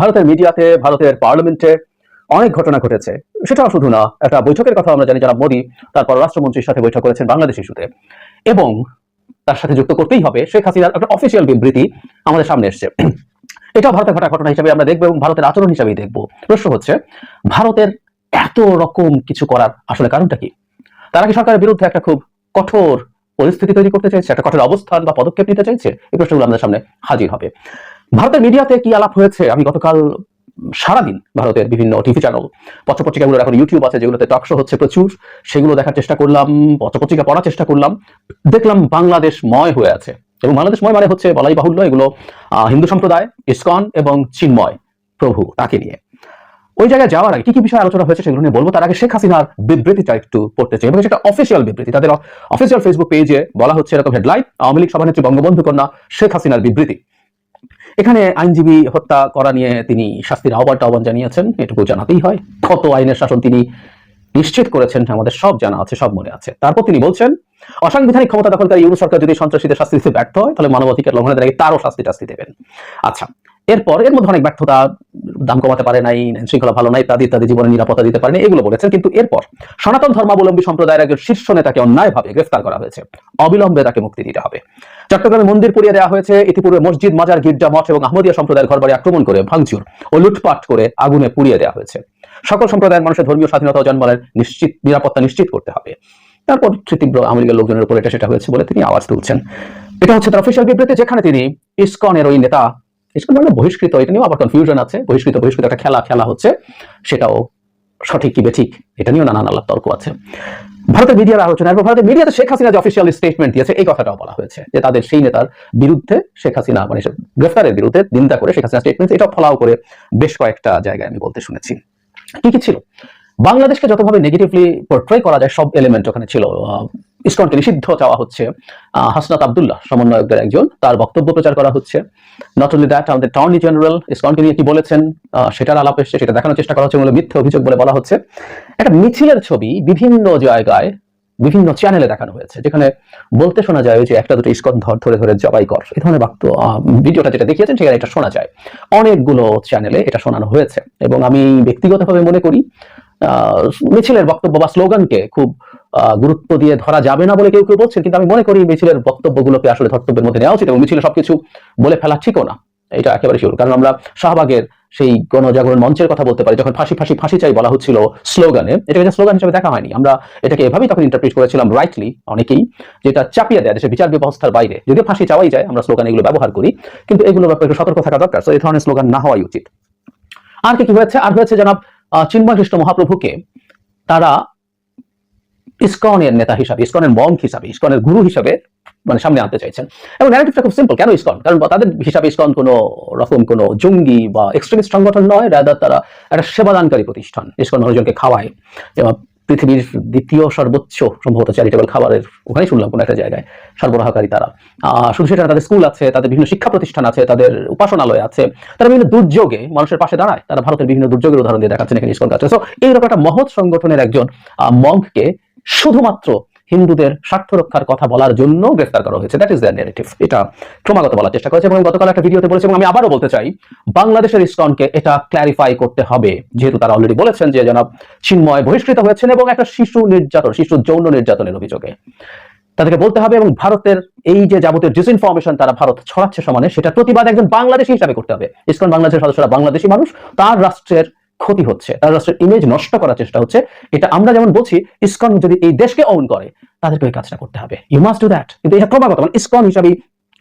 ভারতের মিডিয়াতে, ভারতের পার্লামেন্টে অনেক ঘটনা ঘটেছে। সেটাও শুধু না, একটা বৈঠকের কথা আমরা জানি যারা মোদী তার পররাষ্ট্রমন্ত্রীর সাথে বৈঠক করেছেন বাংলাদেশ ইস্যুতে। এবং তার সাথে যুক্ত করতেই হবে শেখ হাসিনার একটা অফিসিয়াল বিবৃতি আমাদের সামনে এসছে। এটা ভারতের ঘটা ঘটনা হিসেবে আমরা দেখব এবং ভারতের আচরণ হিসেবেই দেখব। প্রশ্ন হচ্ছে, ভারতের এত রকম কিছু করার আসলে কারণটা কি? তারা কি সরকারের বিরুদ্ধে একটা খুব কঠোর পরিস্থিতি তৈরি করতে চাইছে, একটা কঠোর অবস্থান বা পদক্ষেপ নিতে চাইছে, এই প্রশ্নগুলো আমাদের সামনে হাজির হবে। ভারতের মিডিয়াতে কি আলাপ হয়েছে? আমি গতকাল, সারাদিন ভারতের বিভিন্ন টিভি চ্যানেল পত্রপত্রিকাগুলোর এখন ইউটিউব আছে, যেগুলোতে টক শো হচ্ছে প্রচুর। সেগুলো দেখার চেষ্টা করলাম, পত্রপত্রিকা পড়ার চেষ্টা করলাম। দেখলাম বাংলাদেশ ময় হয়ে আছে। এবং বাংলাদেশ ময় মানে হচ্ছে বলাই বাহুল্য এগুলো হিন্দু সম্প্রদায়, ইসকন এবং চিন্ময় প্রভু তাকে নিয়ে। ওই জায়গায় যাওয়ার আগে কি কি বিষয় আলোচনা হয়েছে সেগুলো নিয়ে বলব? তার আগে শেখ হাসিনার বিবৃতিটা একটু পড়তে চাই, এবং সেটা অফিসিয়াল বিবৃতি। তাদের অফিসিয়াল ফেসবুক পেজে বলা হচ্ছে এরকম হেডলাইন আওয়ামী লীগ সভানেত্রী বঙ্গবন্ধু কন্যা শেখ হাসিনার বিবৃতি। এখানে আইনজীবী হত্যা করা নিয়ে তিনি শাস্তির আহ্বানটা আহ্বান জানিয়েছেন। এটুকু জানাতেই হয়। কত আইনের শাসন তিনি নিশ্চিত করেছেন আমাদের সব জানা আছে, সব মনে আছে। তারপর তিনি বলছেন, অসাংবিধানিক ক্ষমতা দখলকারী ইউরো সরকার যদি সন্ত্রাসীদের শাস্তি দিতে ব্যর্থ হয়, তাহলে মানবাধিকার লঙ্ঘনের দাঁড়িয়ে তারও শাস্তি টাস্তি দেবেন। আচ্ছা এরপর এর মধ্যে অনেক ব্যর্থতা, দাম কমাতে পারে নাই, শৃঙ্খলা ভালো নাই ইত্যাদি ইত্যাদি জীবনে নিরাপত্তা দিতে পারেনি, এগুলো বলেছেন। কিন্তু এরপর সনাতন ধর্মাবলম্বী সম্প্রদায়ের একজন শীর্ষ নেতাকে অন্যায়ভাবে গ্রেফতার করা হয়েছে। অবিলম্বে তাকে মুক্তি দিতে হবে। চট্টগ্রামে মন্দির পুড়িয়ে দেওয়া হয়েছে। ইতিপূর্বে মসজিদ, মাজার, গির্জা, মঠ এবং আহমদিয়া সম্প্রদায়ের ঘরবাড়ি আক্রমণ করে ভাঙচুর ও লুটপাট করে আগুনে পুড়িয়ে দেওয়া হয়েছে। সকল সম্প্রদায়ের মানুষের ধর্মীয় স্বাধীনতা ও জন্মানের নিশ্চিত নিরাপত্তা নিশ্চিত করতে হবে। তারপর তীব্র আওয়ামী লীগের লোকজনের উপর এটা সেটা হয়েছে বলে তিনি আওয়াজ তুলছেন। এটা হচ্ছে তার অফিসিয়াল বিবৃতি, যেখানে তিনি ইসকনের ওই নেতা ইসকন মানে বহিষ্কৃত, এটা নিয়েও আবার কনফিউশন আছে। বহিষ্কৃত বহিষ্কৃত একটা খেলা খেলা হচ্ছে। সেটাও সঠিক কি বেঠিক এটা নিয়েও নানান আলাপ তর্ক আছে। ভারতের মিডিয়ার আলোচনা এবং ভারতের মিডিয়াতে শেখ হাসিনা যে অফিসিয়াল স্টেটমেন্ট দিয়েছে, এই কথাটাও বলা হয়েছে, যে তাদের সেই নেতার বিরুদ্ধে শেখ হাসিনা মানে গ্রেফতারের বিরুদ্ধে নিন্দা করে শেখ হাসিনা স্টেটমেন্ট এটা ফলাও করে বেশ কয়েকটা জায়গায় আমি বলতে শুনেছি। কি কি ছিল? বাংলাদেশকে যতভাবে নেগেটিভলি পোর্ট্রে করা যায়, সব এলিমেন্ট ওখানে ছিল। ইসকনকে নিষিদ্ধ চাওয়া হচ্ছে। হাসনাত আবদুল্লাহ সমন্বয়কদের একজন, তার বক্তব্য প্রচার করা হচ্ছে। নট অনলি দ্যাট আমাদের টর্নি জেনারেল ইসকনকে নিয়ে কি বলেছেন? সেটার আলাপ এসছে, সেটা দেখানোর চেষ্টা করা হচ্ছে বলে মিথ্যে অভিযোগ বলে বলা হচ্ছে। একটা মিছিলের ছবি বিভিন্ন জায়গায়, বিভিন্ন চ্যানেলে দেখানো হয়েছে, যেখানে বলতে শোনা যায় যে একটা দুটো ইস্কন ধর ধরে ধরে জবাই কর। এই ধরনের বাক্য ভিডিওটা যেটা দেখিয়েছেন, সেখানে এটা শোনা যায়। অনেকগুলো চ্যানেলে এটা শোনানো হয়েছে। এবং আমি ব্যক্তিগতভাবে মনে করি মিছিলের বক্তব্য বা স্লোগানকে খুব গুরুত্ব দিয়ে ধরা যাবে না বলে কেউ কেউ বলছেন, কিন্তু আমি মনে করি মিছিলের বক্তব্যগুলোকে আসলে ধর্তব্যের মধ্যে নেওয়া উচিত এবং মিছিলে সবকিছু বলে ফেলা ঠিকও না। এটা একেবারে শিওর কারণ আমরা শাহবাগের সেই গণজাগরণ মঞ্চের কথা বলতে পারি, যখন ফাঁসি ফাঁসি ফাঁসি চাই বলা হচ্ছিল স্লোগানে, এটাকে স্লোগান হিসেবে দেখা হয়নি। আমরা এটাকে এভাবেই তখন ইন্টারপ্রিট করেছিলাম রাইটলি অনেকেই, যেটা চাপিয়ে দেয় দেশের বিচার ব্যবস্থার বাইরে। যদিও ফাঁসি চাওয়াই যায়, আমরা স্লোগান এগুলো ব্যবহার করি, কিন্তু এগুলো ব্যাপারে একটু সতর্ক থাকা দরকার। এই ধরনের স্লোগান না হওয়াই উচিত। আর কি হয়েছে? আর হয়েছে, জনাব চিন্ময় কৃষ্ণ মহাপ্রভুকে তারা ইসকনের নেতা হিসাবে, ইসকনের মঙ্ক হিসাবে, ইসকনের গুরু হিসাবে মানে সামনে আনতে চাইছেন। এবং ন্যারেটিভটা খুব সিম্পল কেন ইসকন? কারণ তাদের হিসাবে ইসকন কোনো রকম কোনো জঙ্গি বা এক্সট্রিমিস্ট সংগঠন নয় রাদার তারা একটা সেবাদানকারী প্রতিষ্ঠান। ইসকন মানুষজনকে খাওয়ায়। এবং পৃথিবীর দ্বিতীয় সর্বোচ্চ সম্ভবত চ্যারিটেবল খাবারের ওখানেই শুনলাম কোনো একটা জায়গায় সরবরাহকারী তারা। শুধু সেটা তাদের স্কুল আছে, তাদের বিভিন্ন শিক্ষা প্রতিষ্ঠান আছে, তাদের উপাসনালয় আছে, তারা বিভিন্ন দুর্যোগে মানুষের পাশে দাঁড়ায়। তারা ভারতের বিভিন্ন দুর্যোগের উদাহরণ দিয়ে দেখাচ্ছেন এখানে ইসকন কাছে সো এইরকম একটা মহৎ সংগঠনের একজন মঙ্ককে শুধুমাত্র হিন্দুদের স্বার্থ রক্ষার কথা বলার জন্য গ্রেফতার করা হয়েছে। দ্যাট ইজ দ্য নেগেটিভ এটা ক্রমাগত বলার চেষ্টা করেছে এবং গতকাল একটা ভিডিওতে বলেছে এবং আমি আবারও বলতে চাই, বাংলাদেশের ইসকনকে এটা ক্ল্যারিফাই করতে হবে। যেহেতু তারা অলরেডি বলেছেন যে জনাব চিন্ময় বহিষ্কৃত হয়েছেন এবং একটা শিশু নির্যাতন, শিশু যৌন নির্যাতনের অভিযোগে। তাদেরকে বলতে হবে এবং ভারতের এই যে যাবতীয় ডিসইনফরমেশন তারা ভারত ছড়াচ্ছে সমানে, সেটা প্রতিবাদ একজন বাংলাদেশি হিসাবে করতে হবে। ইসকন বাংলাদেশের সদস্যরা বাংলাদেশি মানুষ, তার রাষ্ট্রের ক্ষতি হচ্ছে, তার রাষ্ট্রের ইমেজ নষ্ট করার চেষ্টা হচ্ছে, এটা আমরা যেমন বলছি, ইসকন যদি এই দেশকে অন করে, তাদেরকে ওই কাজটা করতে হবে। ইউ মাস্ট ডু দ্যাট কিন্তু এটা ক্রমাগত মানে ইসকন হিসাবে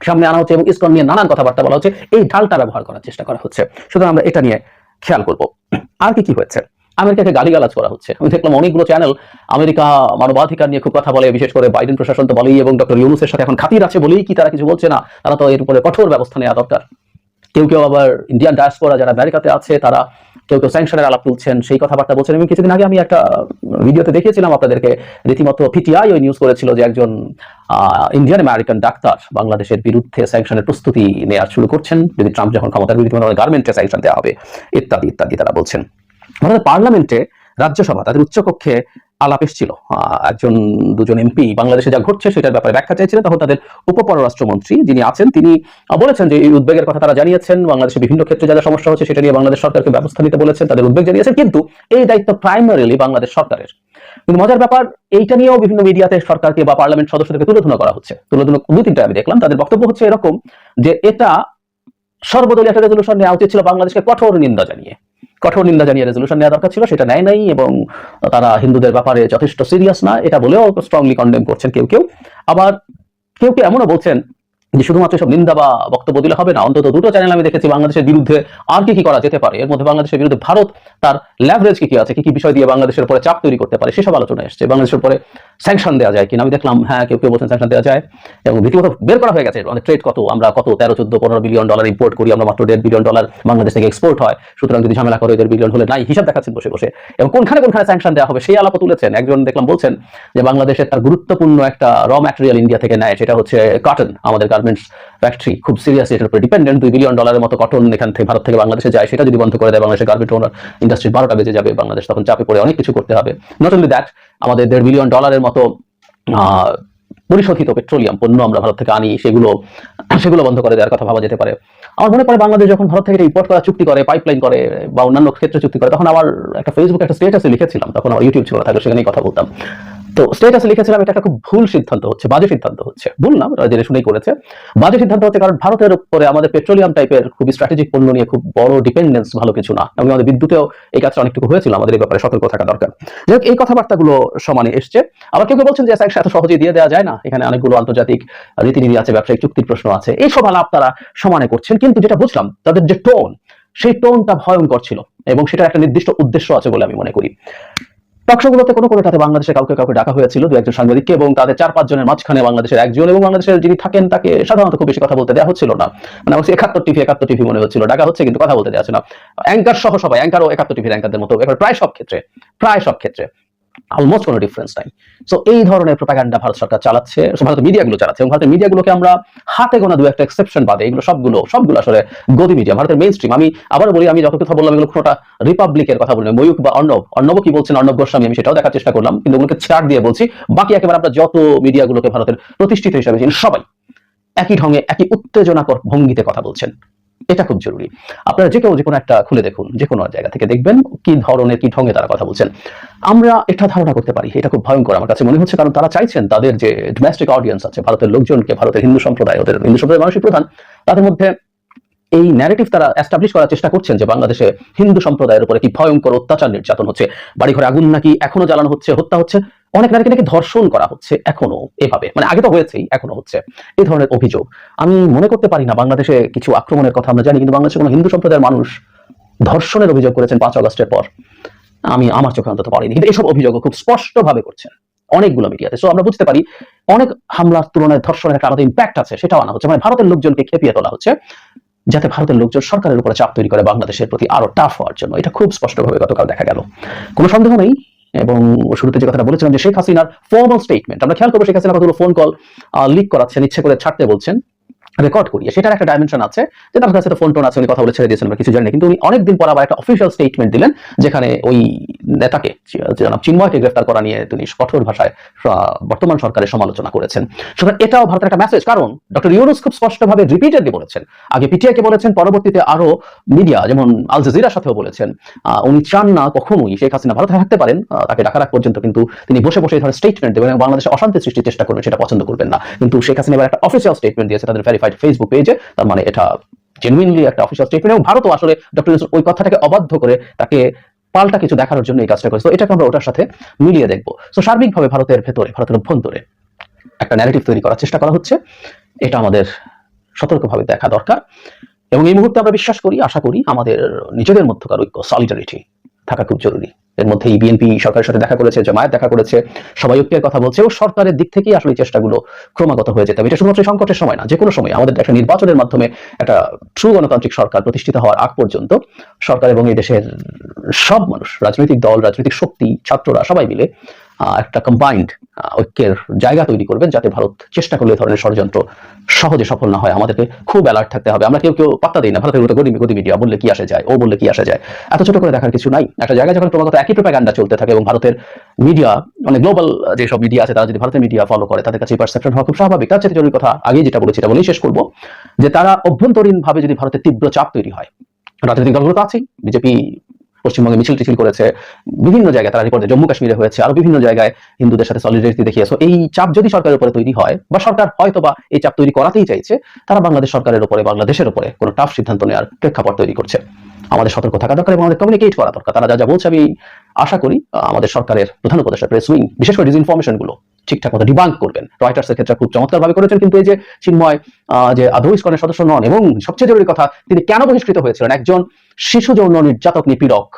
সামনে আনা হচ্ছে এবং ইসকন নিয়ে নানান কথাবার্তা বলা হচ্ছে, এই ঢালটা ব্যবহার করার চেষ্টা করা হচ্ছে। সুতরাং আমরা এটা নিয়ে খেয়াল করব। আর কি কি হয়েছে? আমেরিকাকে গালিগালাজ করা হচ্ছে। আমি দেখলাম অনেকগুলো চ্যানেল আমেরিকা মানবাধিকার নিয়ে খুব কথা বলে, বিশেষ করে বাইডেন প্রশাসন তো বলেই, এবং ডক্টর ইউনুসের সাথে এখন খাতির আছে বলেই কি তারা কিছু বলছে না, তারা তো এর উপরে কঠোর ব্যবস্থা নেওয়া দরকার। কেউ কেউ আবার ইন্ডিয়ান ডায়াসপোরা যারা আমেরিকাতে আছে, তারা কেউ কেউ স্যাংশনের আলাপ তুলছেন, সেই কথাবার্তা বলছেন। এবং কিছুদিন আগে আমি একটা ভিডিওতে দেখিয়েছিলাম আপনাদেরকে, রীতিমতো পিটিআই ওই নিউজ করেছিল যে একজন ইন্ডিয়ান আমেরিকান ডাক্তার বাংলাদেশের বিরুদ্ধে স্যাংশনের প্রস্তুতি নেওয়া শুরু করছেন। যদি ট্রাম্প যখন ক্ষমতার বিরুদ্ধে গার্মেন্টে স্যাংশন দেওয়া হবে, ইত্যাদি ইত্যাদি তারা বলছেন। আমাদের পার্লামেন্টে রাজ্যসভা, তাদের উচ্চকক্ষে আলাপ এসেছিল। একজন, দুজন এমপি বাংলাদেশে যা ঘটছে সেটার ব্যাপারে ব্যাখ্যা চাইছিলেন তখন তাদের উপপররাষ্ট্রমন্ত্রী যিনি আছেন, তিনি বলেছেন যে এই উদ্বেগের কথা তারা জানিয়েছেন। বাংলাদেশে বিভিন্ন ক্ষেত্রে যা যা সমস্যা হচ্ছে সেটা নিয়ে বাংলাদেশ সরকারকে ব্যবস্থা নিতে বলেছেন, তাদের উদ্বেগ জানিয়েছেন। কিন্তু এই দায়িত্ব প্রাইমারিলি বাংলাদেশ সরকারের। কিন্তু মজার ব্যাপার, এইটা নিয়েও বিভিন্ন মিডিয়াতে সরকারকে বা পার্লামেন্ট সদস্যদেরকে তুলে করা হচ্ছে। তুলে ধরা দুই তিনটা আমি দেখলাম, তাদের বক্তব্য হচ্ছে এরকম যে এটা সর্বদলীয় একটা রেজলিউশন নেওয়া উচিত ছিল বাংলাদেশকে কঠোর নিন্দা জানিয়ে। কঠোর নিন্দা জানিয়ে রেজলিউশন নেওয়া দরকার ছিল, সেটা নেয় নাই এবং তারা হিন্দুদের ব্যাপারে যথেষ্ট সিরিয়াস না, এটা বলেও স্ট্রংলি কন্ডেম করছেন কেউ কেউ। আবার কেউ কেউ এমনও বলছেন যে শুধুমাত্র সব নিন্দা বা বক্তব্য দিলে হবে না, অন্তত দুটো চ্যানেল আমি দেখেছি বাংলাদেশের বিরুদ্ধে আর কি কি করা যেতে পারে। এর মধ্যে বাংলাদেশের বিরুদ্ধে ভারত তার ল্যাভারেজ কি কি আছে, কি কি বিষয় দিয়ে বাংলাদেশের উপরে চাপ তৈরি করতে পারে, সেসব আলোচনা এসছে। বাংলাদেশের উপরে স্যাংশন দেওয়া যায় কিনা, আমি দেখলাম হ্যাঁ কেউ কেউ বলছেন স্যাংশন দেওয়া যায়। এবং রীতিমতো বের করা হয়ে গেছে আমাদের ট্রেড কত, আমরা কত, তেরো, চোদ্দ, পনেরো বিলিয়ন ডলার ইম্পোর্ট করি, আমরা মাত্র দেড় বিলিয়ন ডলার বাংলাদেশ থেকে এক্সপোর্ট হয়। সুতরাং যদি ঝামেলা করে, দেড় বিলিয়ন হলে নাই, হিসাব দেখাচ্ছেন বসে বসে। এবং কোনখানে কোনখানে স্যাংশন দেওয়া হবে, সেই আলাপ তুলেছেন। একজন দেখলাম বলছেন যে, বাংলাদেশের তার গুরুত্বপূর্ণ একটা র ম্যাটেরিয়াল ইন্ডিয়া থেকে নেয়, সেটা হচ্ছে কটন আমাদের গার্মেন্টস ফ্যাক্টরি খুব সিরিয়াস এটার উপরে ডিপেন্ডেন্ট দুই বিলিয়ন ডলারের মতো কটন এখান থেকে ভারত থেকে বাংলাদেশে যায়, সেটা যদি বন্ধ করে দেয়, বাংলাদেশের গার্মেন্ট ওনার ইন্ডাস্ট্রি বারোটা বেজে যাবে বাংলাদেশ। তখন চাপে পড়ে অনেক কিছু করতে হবে। নট অনলি দ্যাট আমাদের দেড় বিলিয়ন ডলারের মতো পরিশোধিত পেট্রোলিয়াম পণ্য আমরা ভারত থেকে আনি, সেগুলো সেগুলো বন্ধ করে দেওয়ার কথা ভাবা যেতে পারে। আমার মনে পড়ে বাংলাদেশ যখন ভারত থেকে ইম্পোর্ট করা চুক্তি করে পাইপলাইন করে, বা অন্যান্য ক্ষেত্রে চুক্তি করে, তখন আমার একটা ফেসবুকে একটা স্টেটাসে লিখেছিলাম, তখন আমার ইউটিউব ছিল না থাকলে সেখানেই কথা বলতাম। তো স্টেটাসে লিখেছিলাম এটা একটা খুব ভুল সিদ্ধান্ত হচ্ছে বাজে সিদ্ধান্ত হচ্ছে। ভুল না জেনে শুনেই করেছে। বাজে সিদ্ধান্ত হচ্ছে কারণ ভারতের উপরে আমাদের পেট্রোলিয়াম টাইপের খুবই স্ট্র্যাটেজিক পণ্য নিয়ে খুব বড় ডিপেন্ডেন্স ভালো কিছু না। এবং আমাদের বিদ্যুতেও এই কাজটা অনেকটুকু হয়েছিল আমাদের এই ব্যাপারে সতর্ক থাকা দরকার। যাই হোক, এই কথাবার্তাগুলো সমানে এসছে। আবার কেউ কেউ বলছেন যে স্যাংশন এত সহজে দিয়ে দেওয়া যায় না? এখানে অনেকগুলো আন্তর্জাতিক রীতিনীতি আছে ব্যবসায়িক চুক্তির প্রশ্ন আছে। এইসব আলাপ তারা সমানে করছেন। কিন্তু যেটা বুঝলাম তাদের যে টোন সেই টোনটা ভয়ঙ্কর ছিল। এবং সেটা একটা নির্দিষ্ট উদ্দেশ্য আছে বলে আমি মনে করি। টকশোগুলোতে কোনো কোনোটাতে বাংলাদেশের কাউকে কাউকে ডাকা হয়েছিল দু একজন সাংবাদিককে এবং তাদের চার পাঁচ জনের মাঝখানে বাংলাদেশের একজন এবং বাংলাদেশের যিনি থাকেন তাকে সাধারণত খুব বেশি কথা বলতে দেওয়া হচ্ছিল না। মানে আমার একাত্তর টিভি একাত্তর টিভি মনে হচ্ছিল। ডাকা হচ্ছে কিন্তু কথা বলতে দেওয়া হচ্ছে না। অ্যাঙ্কার সহ সবাই, অ্যাঙ্কার ও একাত্তর টিভির অ্যাঙ্কারদের মতো, এবার প্রায় সব ক্ষেত্রে, প্রায় সব ক্ষেত্রে। অলমোস্ট কোনো ডিফারেন্স নাই। সো এই ধরনের প্রোপাগান্ডা ভারত সরকার চালাচ্ছে, ভারতের মিডিয়াগুলো চালাচ্ছে এবং ভারতের মিডিয়াগুলোকে আমরা হাতে গোনা দু একটা এক্সেপশন বাদে এগুলো সবগুলো সবগুলো আসলে গদি মিডিয়া ভারতের মেইন স্ট্রিম আমি আবার বলি, আমি যত কথা বললাম এগুলো কোনোটা রিপাবলিকের কথা বললাম ময়ূক বা অর্ণব অর্ণব কি বলছেন? অর্ণব গোস্বামী, আমি সেটাও দেখার চেষ্টা করলাম, কিন্তু ওগুলোকে ছাড় দিয়ে বলছি। বাকি একেবারে আমরা যত মিডিয়াগুলোকে ভারতের প্রতিষ্ঠিত হিসাবে সবাই একই ঢঙে, একই উত্তেজনাকর ভঙ্গিতে কথা বলছেন। এটা খুব জরুরি। আপনারা যে কেউ যে কোনো একটা খুলে দেখুন, যে কোনো জায়গা থেকে দেখবেন কি ধরনের, কি ঢঙ্গে তারা কথা বলছেন। আমরা এটা ধারণা করতে পারি, এটা খুব ভয়ঙ্কর আমার কাছে মনে হচ্ছে, কারণ তারা চাইছেন তাদের যে ডোমেস্টিক অডিয়েন্স আছে, ভারতের লোকজনকে, ভারতের হিন্দু সম্প্রদায়, ওদের হিন্দু সম্প্রদায়ের মানুষই প্রধান, তাদের মধ্যে এই ন্যারেটিভ তারা এস্টাবলিশ করার চেষ্টা করছেন যে বাংলাদেশে হিন্দু সম্প্রদায়ের উপরে কি ভয়ঙ্কর অত্যাচার নির্যাতন হচ্ছে? বাড়িঘরে আগুন নাকি এখনও জ্বালানো হচ্ছে, হত্যা হচ্ছে? অনেক নারীকে নাকি ধর্ষণ করা হচ্ছে এখনও এভাবে। মানে আগে তো হয়েছেই, এখনও হচ্ছে। এই ধরনের অভিযোগ। আমি মনে করতে পারি না বাংলাদেশে কিছু আক্রমণের কথা আমরা জানি, কিন্তু বাংলাদেশে কোনো হিন্দু সম্প্রদায়ের মানুষ ধর্ষণের অভিযোগ করেছেন পাঁচ আগস্টের পর। আমি আমার চোখে অন্তত পারিনি কিন্তু এসব অভিযোগও খুব স্পষ্টভাবে করছেন অনেকগুলো মিডিয়াতে। সো আমরা বুঝতে পারি অনেক হামলার তুলনায় ধর্ষণের একটা আলাদা ইম্প্যাক্ট আছে, সেটাও আনা হচ্ছে। মানে ভারতের লোকজনকে খেপিয়ে তোলা হচ্ছে। যাতে ভারতের লোকজন সরকারের উপরে চাপ তৈরি করে বাংলাদেশের প্রতি আরও টাফ হওয়ার জন্য। এটা খুব স্পষ্টভাবে গতকাল দেখা গেল। কোনো সন্দেহ নেই, এবং শুরুতে যে কথাটা বলেছিলাম যে শেখ হাসিনার ফর্মাল স্টেটমেন্ট আমরা খেয়াল করব শেখ হাসিনা কতগুলো ফোন কল লিক করাচ্ছেন, ইচ্ছে করে ছাড়তে বলছেন। রেকর্ড করিয়ে সেটার একটা ডাইমেনশন আছে যে তার কাছে তো ফোন টোন আছে, উনি কথা বলে ছেড়ে দিয়েছেন আমরা কিছু জানি কিন্তু উনি অনেকদিন পর আবার একটা অফিসিয়াল স্টেটমেন্ট দিলেন যেখানে ওই নেতাকে, জনাব চিন্ময়কে গ্রেফতার করা নিয়ে তিনি কঠোর ভাষায় বর্তমান সরকারের সমালোচনা করেছেন। সুতরাং এটাও ভারতের একটা মেসেজ কারণ ডক্টর ইউনুস খুব স্পষ্টভাবে রিপিটেডলি বলেছেন। আগে পিটিআই কে বলেছেন, পরবর্তীতে আরও মিডিয়া যেমন আল জাজিরার সাথেও বলেছেন। উনি চান না কখনোই শেখ হাসিনা ভারতে থাকতে পারেন। তাকে ডাকার রাখ পর্যন্ত কিন্তু তিনি বসে বসে এই ধরনের স্টেটমেন্ট দেবেন এবং বাংলাদেশে অশান্তি সৃষ্টির চেষ্টা করবেন, সেটা পছন্দ করবেন না। কিন্তু শেখ হাসিনা এবার একটা অফিসিয়াল স্টেটমেন্ট দিয়েছে, তাদের ভেরিফাইড ফেসবুক পেজে তার মানে এটা জেনুইনলি একটা অফিসিয়াল স্টেটমেন্ট এবং ভারতও আসলে ডক্টর ইউনুস ওই কথাটাকে অবাধ্য করে তাকে পাল্টা কিছু দেখানোর জন্য এই কাজটা করেছে। তো এটাকে আমরা ওটার সাথে মিলিয়ে দেখব। তো সার্বিকভাবে ভারতের ভেতরে, ভারতের অভ্যন্তরে একটা ন্যারেটিভ তৈরি করার চেষ্টা করা হচ্ছে। এটা আমাদের সতর্কভাবে দেখা দরকার। এবং এই মুহূর্তে আমরা বিশ্বাস করি, আশা করি আমাদের নিজেদের মধ্যকার ঐক্য সলিডারিটি থাকা খুব জরুরি। এর মধ্যে বিএনপি সরকারের সাথে দেখা করেছে, জামায়াত দেখা করেছে সবাই ঐক্যের কথা বলছে, ও সরকারের দিক থেকেই আসলে চেষ্টাগুলো ক্রমাগত হয়ে যেতে হবে। এটা শুধুমাত্র সংকটের সময় না যে কোনো সময় আমাদের একটা নির্বাচনের মাধ্যমে একটা ট্রু গণতান্ত্রিক সরকার প্রতিষ্ঠিত হওয়ার আগ পর্যন্ত সরকার এবং এই দেশের সব মানুষ, রাজনৈতিক দল, রাজনৈতিক শক্তি, ছাত্ররা সবাই মিলে একটা কম্বাইন্ড ঐক্যের জায়গা তৈরি করবেন যাতে ভারত চেষ্টা করলে ধরনের ষড়যন্ত্র সহজে সফল না হয়। আমাদেরকে খুব অ্যালার্ট থাকতে হবে। আমরা কেউ কেউ পাত্তা দিই না। ভারতের মতো গদি গদি মিডিয়া বললে কি আসে যায়? ও বললে কি আসে যায়? এত ছোট করে দেখার কিছু নাই। একটা জায়গায় যখন ক্রমাগত একই প্রোপাগান্ডা চলতে থাকে এবং ভারতের মিডিয়া মানে গ্লোবাল যেসব মিডিয়া আছে, তারা যদি ভারতের মিডিয়া ফলো করে, তাদের কাছে পারসেপশন হওয়া খুব স্বাভাবিক। তার চেয়ে জরুরি কথা আগে যেটা বলেছি, এটা বলেই শেষ করব যে তারা অভ্যন্তরীণ ভাবে যদি ভারতের তীব্র চাপ তৈরি হয়, রাজনৈতিক দলগুলো তো আছেই। বিজেপি পশ্চিমবঙ্গে মিছিল টিছিল করেছে, বিভিন্ন জায়গায় তারা রিপোর্টে জম্মু কাশ্মীরে হয়েছে, আরও বিভিন্ন জায়গায় হিন্দুদের সাথে সলিডারিটি দেখিয়েছে। এই চাপ যদি সরকারের উপরে তৈরি হয়, বা সরকার হয়তো বা এই চাপ তৈরি করাতেই চাইছে, তারা বাংলাদেশ সরকারের উপরে, বাংলাদেশের উপরে কোনো টাফ সিদ্ধান্ত নেওয়ার প্রেক্ষাপট তৈরি করছে। আমাদের সতর্ক থাকা দরকার এবং আমাদের কমিউনিকেট করা দরকার। তারা যা যা বলছে, আমি আশা করি আমাদের সরকারের প্রধান উপদেষ্টা প্রেস উইং, বিশেষ করে ডিসইনফরমেশনগুলো ঠিকঠাক মতো ডিবাঙ্ক করবেন। রয়টার্স এর ক্ষেত্রে খুব চমৎকার ভাবে করেছেন কিন্তু এই যে চিন্ময় যে আদৌ ইস্কনের সদস্য নন এবং সবচেয়ে জরুরি কথা, তিনি কেন বহিষ্কৃত হয়েছিলেন? একজন শিশু যৌন নির্যাতক নিপীড়ক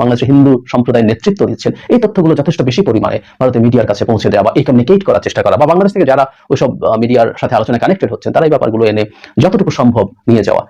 বাংলাদেশের হিন্দু সম্প্রদায়ের নেতৃত্ব দিচ্ছেন। এই তথ্যগুলো যথেষ্ট বেশি পরিমাণে ভারতের মিডিয়ার কাছে পৌঁছে দেওয়া বা এই কমিউনিকেট করার চেষ্টা করা বা বাংলাদেশ থেকে যারা ওইসব মিডিয়ার সাথে আলোচনায় কানেক্টেড হচ্ছেন, তারা এই ব্যাপারগুলো এনে যতটুকু সম্ভব নিয়ে যাওয়া।